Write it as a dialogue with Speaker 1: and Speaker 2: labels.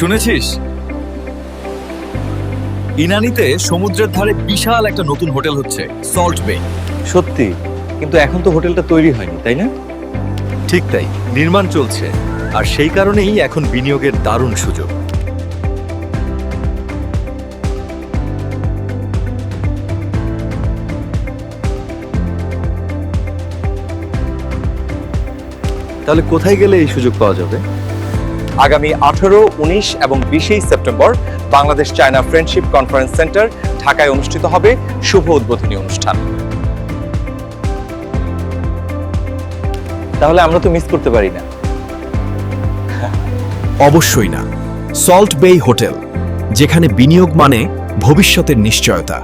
Speaker 1: শুনেছিস? ইনানিতে সমুদ্রের ধারে বিশাল একটা নতুন হোটেল হচ্ছে সল্ট বে
Speaker 2: সত্যি কিন্তু এখন তো হোটেলটা তৈরি হয়নি তাই না?
Speaker 1: ঠিক তাই নির্মাণ চলছে আর সেই কারণেই এখন বিনিয়োগের দারুণ সুযোগ।
Speaker 2: তাহলে কোথায় গেলে এই সুযোগ পাওয়া যাবে?
Speaker 3: আগামী আঠারো, উনিশ এবং বিশেই September Bangladesh China friendship conference centre ঢাকায় অনুষ্ঠিত হবে শুভ উদ্বোধনী অনুষ্ঠান।
Speaker 2: তাহলে আমরা তো মিস করতে পারি না।
Speaker 4: অবশ্যই না। সল্ট বেই হোটেল, যেখানে বিনিয়োগ মানে ভবিষ্যতের নিশ্চয়তা।